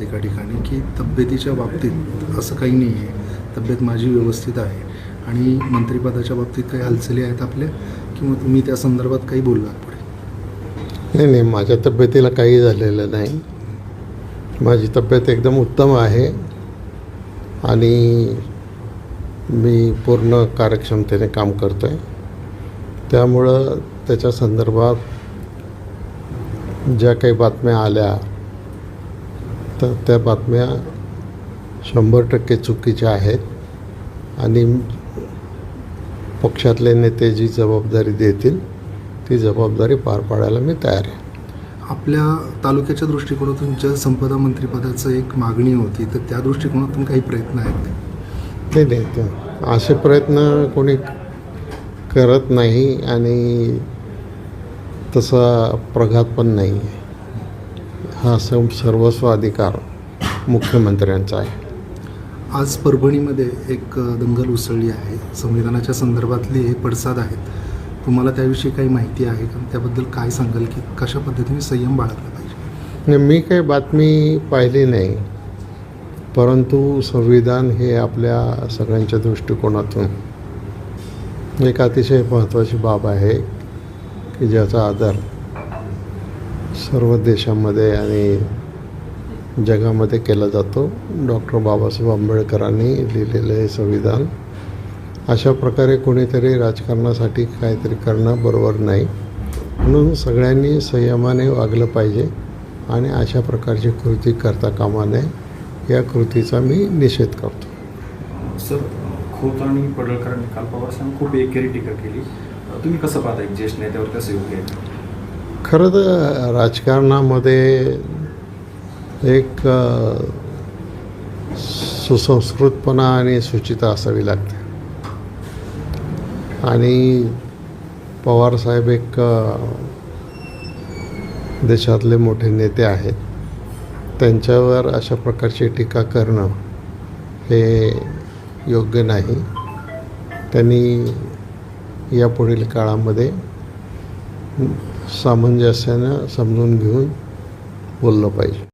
एका ठिकाणी की तब्येतीच्या बाबतीत असं काही नाही आहे. तब्येत माझी व्यवस्थित आहे. आणि मंत्रिपदाच्या बाबतीत काही हालचाली आहेत आपल्या? किंवा तुम्ही त्या संदर्भात काही बोललात पुढे? नाही नाही माझ्या तब्येतीला काही झालेलं नाही. माझी तब्येत एकदम उत्तम आहे. आणि मी पूर्ण कार्यक्षमतेने काम करतो आहे त्यामुळं त्याच्या संदर्भात ज्या काही बातम्या आल्या तर त्या बातम्या शंभर टक्के चुकीच्या आहेत आणि पक्षातले नेते जी जबाबदारी देतील ती जबाबदारी पार पाडायला मी तयार आहे आपल्या तालुक्याच्या दृष्टिकोनातून जलसंपदा मंत्रिपदाचं एक मागणी होती तर त्या दृष्टिकोनातून काही प्रयत्न आहेत का? नाही नाही ते असे प्रयत्न कोणी करत नाही आणि तसा प्रघात पण नाही आहे हा सम सर्वस्व अधिकार मुख्यमंत्र्यांचा आहे. आज परभणीमध्ये एक दंगल उसळली आहे. संविधानाच्या संदर्भातले हे पडसाद आहेत. तुम्हाला त्याविषयी काही माहिती आहे का? त्याबद्दल काय सांगाल की कशा पद्धतीने संयम बाळगला पाहिजे? नाही, मी काही बातमी पाहिली नाही. परंतु संविधान हे आपल्या सगळ्यांच्या दृष्टिकोनातून एक अतिशय महत्त्वाची बाब आहे की ज्याचा आदर सर्व देशामध्ये आणि जगामध्ये केला जातो. डॉक्टर बाबासाहेब आंबेडकरांनी लिहिलेलं हे संविधान. अशा प्रकारे कोणीतरी राजकारणासाठी काहीतरी करणं बरोबर नाही. म्हणून सगळ्यांनी संयमाने वागलं पाहिजे आणि अशा प्रकारची कृती करता कामा नये. या कृतीचा मी निषेध करतो. सर खोत आणि पडळकरांनी काल पवार साहेब खूप एकेरी टीका केली. तुम्ही कसं पाहता? एक ज्येष्ठ नेत्यावर कसं योग्य आहे खरं तर राजकारणामध्ये एक सुसंस्कृतपणा आणि सुचिता असावी लागते. आणि पवारसाहेब एक देशातले मोठे नेते आहेत. त्यांच्यावर अशा प्रकारची टीका करणं हे योग्य नाही. त्यांनी यापुढील काळामध्ये सामंजस्यानं समजून घेऊन बोललं पाहिजे.